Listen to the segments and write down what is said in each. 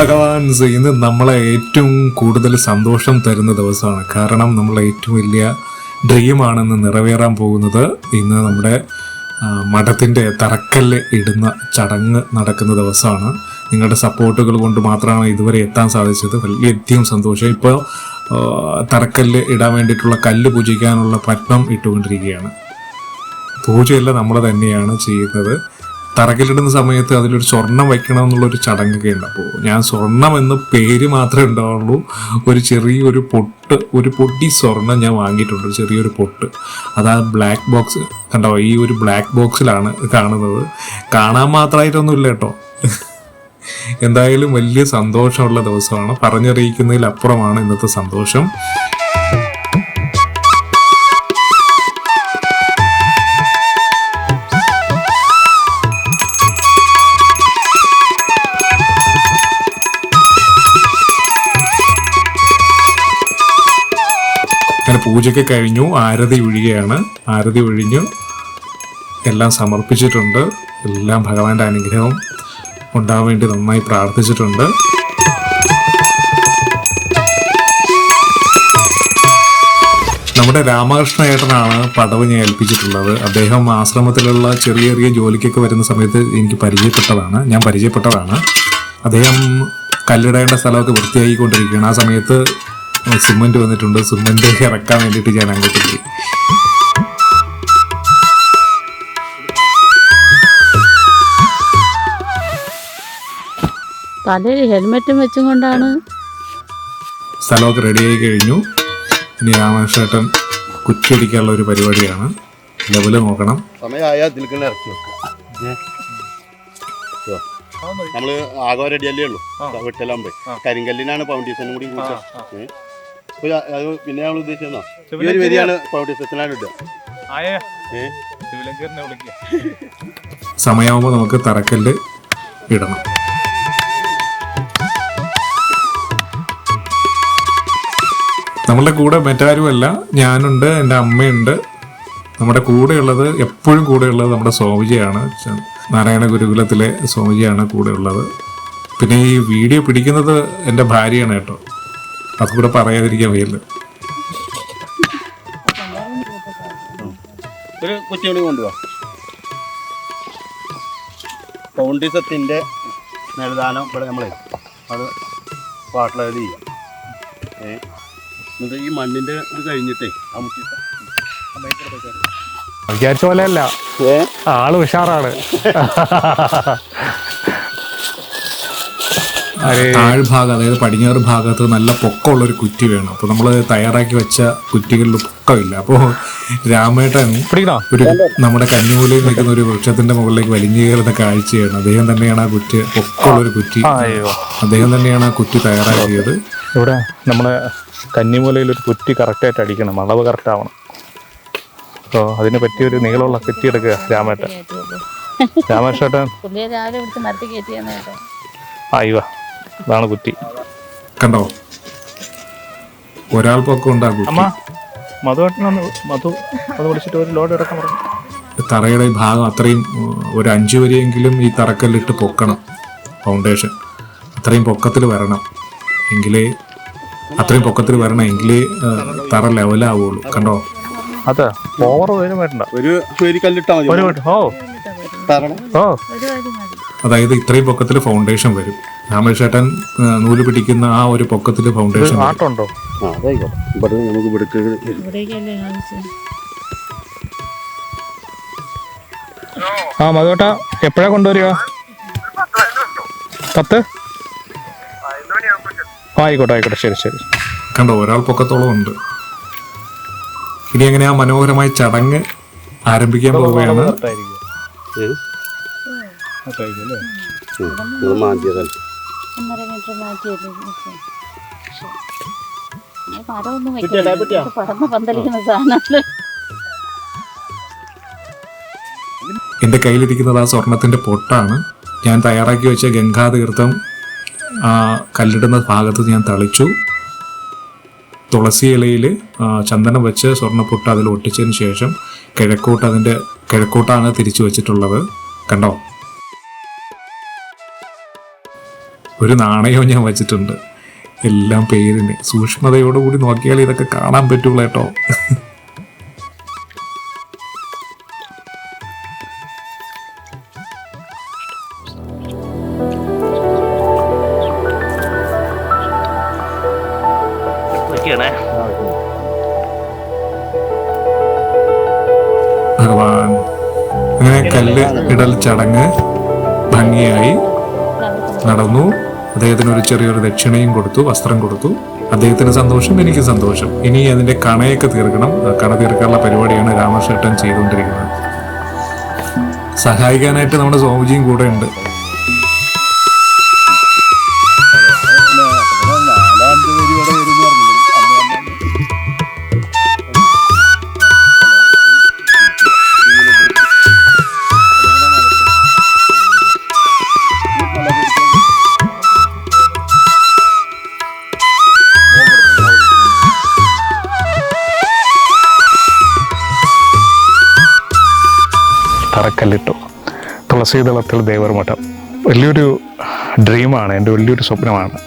ഭഗവാൻസ് ഇന്ന് നമ്മളെ ഏറ്റവും കൂടുതൽ സന്തോഷം തരുന്ന ദിവസമാണ്. കാരണം നമ്മളെ ഏറ്റവും വലിയ ഡ്രീമാണെന്ന് നിറവേറാൻ പോകുന്നത് ഇന്ന് നമ്മുടെ മഠത്തിന്റെ തറക്കല്ല് ഇടുന്ന ചടങ്ങ് നടക്കുന്ന ദിവസമാണ്. നിങ്ങളുടെ സപ്പോർട്ടുകൾ കൊണ്ട് മാത്രമാണ് ഇതുവരെ എത്താൻ സാധിച്ചത്. വലിയധികം സന്തോഷം. ഇപ്പോൾ തറക്കല്ല് ഇടാൻ വേണ്ടിയിട്ടുള്ള കല്ല് പൂജിക്കാനുള്ള പത്മം ഇട്ടുകൊണ്ടിരിക്കുകയാണ്. പൂജയല്ല നമ്മൾ തന്നെയാണ് ചെയ്യുന്നത്. തറക്കല്ലിടുന്ന സമയത്ത് അതിലൊരു സ്വർണം വയ്ക്കണം എന്നുള്ളൊരു ചടങ്ങൊക്കെ ഉണ്ട്. അപ്പോൾ ഞാൻ സ്വർണം എന്ന പേര് മാത്രമേ ഉണ്ടാവുള്ളൂ. ഒരു ചെറിയൊരു പൊട്ട് ഒരു പൊട്ടി സ്വർണം ഞാൻ വാങ്ങിയിട്ടുണ്ട്. ചെറിയൊരു പൊട്ട്. അതാ ബ്ലാക്ക് ബോക്സ് കണ്ടോ? ഈ ഒരു ബ്ലാക്ക് ബോക്സിലാണ് കാണുന്നത്. കാണാൻ മാത്രമായിട്ടൊന്നുമില്ല കേട്ടോ. എന്തായാലും വലിയ സന്തോഷമുള്ള ദിവസമാണ്. പറഞ്ഞറിയിക്കുന്നതിൽ അപ്പുറമാണ് ഇന്നത്തെ സന്തോഷം. പൂജയ്ക്ക് കഴിഞ്ഞു ആരതി ഒഴിയുകയാണ് ആരതി ഒഴിഞ്ഞു എല്ലാം സമർപ്പിച്ചിട്ടുണ്ട്. എല്ലാം ഭഗവാന്റെ അനുഗ്രഹവും ഉണ്ടാവാൻ വേണ്ടി നന്നായി പ്രാർത്ഥിച്ചിട്ടുണ്ട്. നമ്മുടെ രാമകൃഷ്ണ ഏട്ടനാണ് പടവ് ഞാൻ ഏൽപ്പിച്ചിട്ടുള്ളത്. അദ്ദേഹം ആശ്രമത്തിലുള്ള ചെറിയ ചെറിയ ജോലിക്കൊക്കെ വരുന്ന സമയത്ത് എനിക്ക് പരിചയപ്പെട്ടതാണ്. ഞാൻ പരിചയപ്പെട്ടതാണ്. അദ്ദേഹം കല്ലിടേണ്ട സ്ഥലമൊക്കെ വൃത്തിയാക്കിക്കൊണ്ടിരിക്കുകയാണ്. ആ സമയത്ത് സിമന്റ് വന്നിട്ടുണ്ട്. സിമന്റ് ഇറക്കാൻ വേണ്ടിട്ട് ഞാൻ അങ്ങോട്ട് പോയി. തലയിൽ ഹെൽമെറ്റും വെച്ചും കൊണ്ടാണ്. സ്ഥലമൊക്കെ റെഡിയായി കഴിഞ്ഞു. ഇനി രാമകൃഷ്ണേട്ടൻ കുറ്റിയടിക്കാനുള്ള ഒരു പരിപാടിയാണ്. ലെവൽ നോക്കണം. സമയമായ ഇറക്കി വെക്കാം. നമ്മൾ ആകെ റെഡിയല്ലേ ഉള്ളൂ. വെട്ടലാകുമ്പോ കരിങ്കല്ലിനാണ് ഫൗണ്ടേഷനും കൂടി പിന്നെ നമ്മൾ ഉദ്ദേശിച്ചോ ഈ ഒരു വരിയാണ് സമയമാകുമ്പോൾ നമുക്ക് തറക്കല്ല് ഇടണം. നമ്മളുടെ കൂടെ മറ്റാരുമല്ല. ഞാനുണ്ട് എന്റെ അമ്മയുണ്ട്. നമ്മുടെ കൂടെയുള്ളത് എപ്പോഴും കൂടെയുള്ളത് നമ്മുടെ സ്വാമിജിയാണ്. നാരായണ ഗുരുകുലത്തിലെ സ്വാമിജിയാണ് കൂടെയുള്ളത്. പിന്നെ ഈ വീഡിയോ പിടിക്കുന്നത് എന്റെ ഭാര്യയാണ് കേട്ടോ. അത് കൂടെ പറയാതിരിക്കാൻ വയ്യല്ല. ഒരു കൊണ്ടുപോവാ ഫൗണ്ടേഷത്തിന്റെ നിർദാനം ഇവിടെ നമ്മളെ അത് പാട്ടിലത് ചെയ്യാം. ഏ എന്നിട്ട് ഈ മണ്ണിന്റെ ഇത് കഴിഞ്ഞിട്ടേ ആ മുറ്റ വിചാരിച്ച പോലെ അല്ല. ഏ? ആൾ ഉഷാറാണ്. താഴ്ഭാഗം അതായത് പടിഞ്ഞാറ് ഭാഗത്ത് നല്ല പൊക്കമുള്ള ഒരു കുറ്റി വേണം. അപ്പോൾ നമ്മൾ തയ്യാറാക്കി വെച്ച കുറ്റികളിൽ പൊക്കമില്ല. അപ്പോൾ രാമേട്ടൻ ഒരു നമ്മുടെ കന്നിമൂലയിൽ നിൽക്കുന്ന ഒരു വൃക്ഷത്തിന്റെ മുകളിലേക്ക് വലിഞ്ഞു കയറുന്ന കാഴ്ചയാണ്. അദ്ദേഹം തന്നെയാണ് ആ കുറ്റി പൊക്കമുള്ള ഒരു കുറ്റി. അയ്യോ. അദ്ദേഹം തന്നെയാണ് ആ കുറ്റി തയ്യാറാക്കിയത്. ഇവിടെ നമ്മുടെ കന്നിമൂലയിൽ ഒരു കുറ്റി കറക്റ്റായിട്ട് അടിക്കണം. അളവ് കറക്റ്റ് ആവണം അപ്പോൾ അതിന് പറ്റിയൊരു നീളമുള്ള കുറ്റി എടുക്കുക രാമേട്ടൻ. കേട്ടോ. അയ്യോ അതാണ് കുറ്റി കണ്ടോ? ഒരാൾ പൊക്കം ഉണ്ട് അമ്മ കുറ്റി മധുവേട്ടനൊന്ന് മധു അത് വിളിച്ചിട്ട് ഒരു ലോഡ് ഇറക്കാൻ പറഞ്ഞു. തറയുടെ ഈ ഭാഗം അത്രയും ഒരു അഞ്ചു വരെയെങ്കിലും ഈ തറക്കല്ലിട്ട് പൊക്കണം ഫൗണ്ടേഷൻ അത്രയും പൊക്കത്തിൽ വരണം എങ്കിലേ അത്രയും പൊക്കത്തിൽ വരണം എങ്കിലേ തറ ലെവലാവുള്ളൂ കണ്ടോ? അതെ ഓവർ വേണ്ട ഒരു കല്ലിട്ടാ മതി. ഓ. അതായത് ഇത്രയും പൊക്കത്തിൽ ഫൗണ്ടേഷൻ വരും. രാമേഷേട്ടൻ നൂൽ പിടിക്കുന്ന ആ ഒരു പൊക്കത്തിൽ ഫൗണ്ടേഷൻ ആട്ടുണ്ടോ ആ അതായിക്കോട്ടെ. ഇവിടെ നമുക്ക് ഇവിടേക്ക് ഇവിടേക്കല്ലേ കാണിച്ചത് ആ മധുവേട്ട എപ്പോഴാ കൊണ്ടുവരിക? പത്ത്? ആ, ആയിക്കോട്ടെ ആയിക്കോട്ടെ. ശരി ശരി. കണ്ടോ ഒരാൾ പൊക്കത്തോളം ഉണ്ട്. ഇനി അങ്ങനെ ആ മനോഹരമായ ചടങ്ങ് ആരംഭിക്കാൻ പോവുകയാണ്. ഏ? ഒന്നര മീറ്റർ മാറ്റിയല്ലേ പടമൊന്നും വെക്കില്ല പടന്ന് പന്തലിക്കുന്ന സാധനമല്ലേ? എന്റെ കയ്യിലിരിക്കുന്നത് ആ സ്വർണത്തിന്റെ പൊട്ടാണ്. ഞാൻ തയ്യാറാക്കി വെച്ച ഗംഗാതീർത്ഥം ആ കല്ലിടുന്ന ഭാഗത്ത് ഞാൻ തളിച്ചു. തുളസി ഇലയിൽ ചന്ദനം വെച്ച് സ്വർണപ്പൊട്ട് അതിൽ ഒട്ടിച്ചതിന് ശേഷം കിഴക്കോട്ട് അതിന്റെ കിഴക്കോട്ടാണ് തിരിച്ചു വെച്ചിട്ടുള്ളത്. കണ്ടോ? ഒരു നാണയവും ഞാൻ വച്ചിട്ടുണ്ട്. എല്ലാം പേരിന്. സൂക്ഷ്മതയോടുകൂടി നോക്കിയാൽ ഇതൊക്കെ കാണാൻ പറ്റുള്ളൂ കേട്ടോ. ഭഗവാൻ. അങ്ങനെ കല്ല് ഇടൽ ചടങ്ങ് ഭംഗിയായി നടന്നു. അദ്ദേഹത്തിന് ഒരു ചെറിയൊരു ദക്ഷിണയും കൊടുത്തു വസ്ത്രം കൊടുത്തു. അദ്ദേഹത്തിന് സന്തോഷം എനിക്ക് സന്തോഷം. ഇനി അതിന്റെ കണയൊക്കെ തീർക്കണം. കണ തീർക്കാനുള്ള പരിപാടിയാണ് രാമശേട്ടൻ ചെയ്തുകൊണ്ടിരിക്കുന്നത്. സഹായിക്കാനായിട്ട് നമ്മുടെ സ്വാമിജിയും കൂടെ ഉണ്ട്. തറക്കല്ലിട്ടു. തുളസീതളത്തിൽ ദേവർമഠം വലിയൊരു ഡ്രീമാണ് എന്റെ വലിയൊരു സ്വപ്നമാണ്.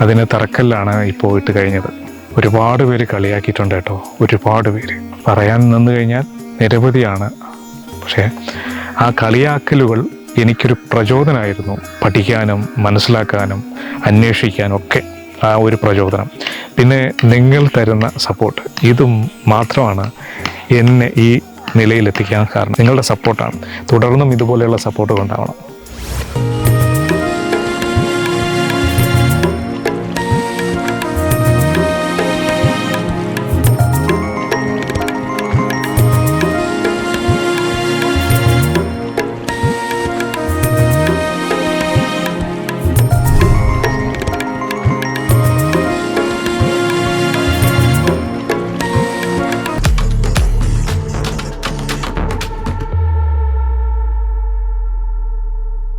അതിന് തറക്കല്ലാണ് ഇപ്പോൾ ഇട്ട് കഴിഞ്ഞത്. ഒരുപാട് പേര് കളിയാക്കിയിട്ടുണ്ട് കേട്ടോ ഒരുപാട് പേര്. പറയാൻ നിന്ന് കഴിഞ്ഞാൽ നിരവധിയാണ്. പക്ഷേ ആ കളിയാക്കലുകൾ എനിക്കൊരു പ്രചോദനമായിരുന്നു പഠിക്കാനും മനസ്സിലാക്കാനും അന്വേഷിക്കാനും ഒക്കെ ആ ഒരു പ്രചോദനം. പിന്നെ നിങ്ങൾ തരുന്ന സപ്പോർട്ട് ഇതും മാത്രമാണ് എന്നെ ഈ നിലയിലെത്തിക്കാൻ കാരണം നിങ്ങളുടെ സപ്പോർട്ടാണ് തുടർന്നും ഇതുപോലെയുള്ള സപ്പോർട്ട് ഉണ്ടാവണം.